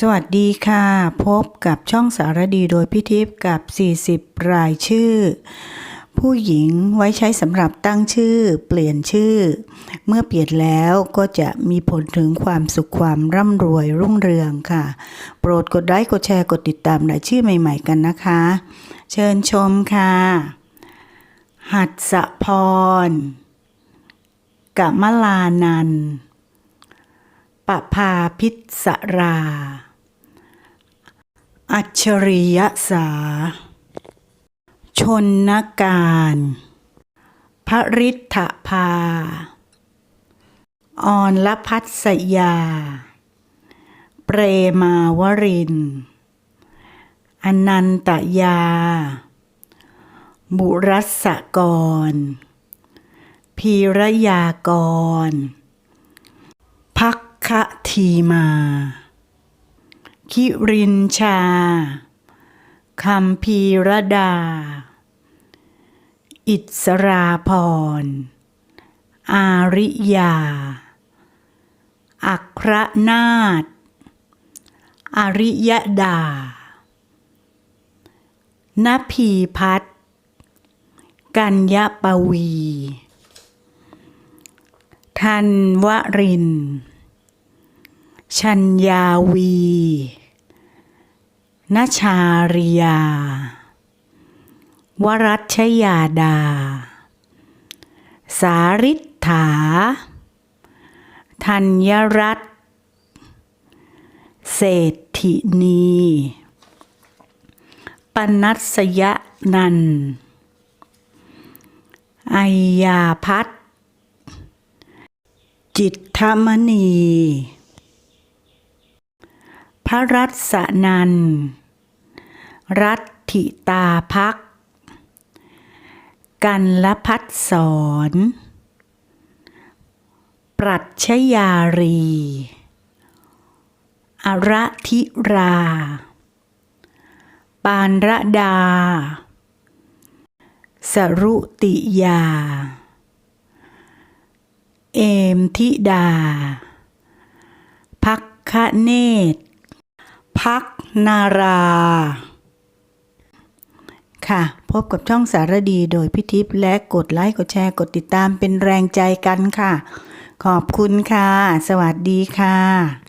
สวัสดีค่ะ พบกับช่องสารดีโดยพิทิพย์กับ 40 รายชื่อ ผู้หญิงไว้ใช้สำหรับตั้งชื่อ เปลี่ยนชื่อ เมื่อเปลี่ยนแล้วก็จะมีผลถึงความสุขความร่ำรวยรุ่งเรืองค่ะ โปรดกดไลค์กดแชร์กดติดตามรายชื่อใหม่ๆกันนะคะ เชิญชมค่ะ หัดสะพรกะมะลานันท์ ปภาพิศรา อัจฉริยสา ชนนการ พระฤทธภา ออนลพัสยา เปรมาวริน อนันตยา บุรัสกร พีรยากร คะทีมา คิรินชาคำพีรดา อิสราพร อาริยา อัครนาถอริยดานภีพัฒกัญญปวี ทันวรินทร์ ชัญญาวีนชาริยา วรัชยาดา สาริษฐา ธัญรัตเศรษฐินี ปนัสยนันท์ไอยาพัฒจิตธมณี รัศนันท์รัตถิตาพัก กันละพัดสอน ปรัชญารี อรธิรา ปานระดา สรุติยา เอมธิดาพักคะเนต พักนารา ค่ะ พบกับช่องสารดีโดยพิทิพย์และกดไลค์กดแชร์กดติดตามเป็นแรงใจกันค่ะ ขอบคุณค่ะ สวัสดีค่ะ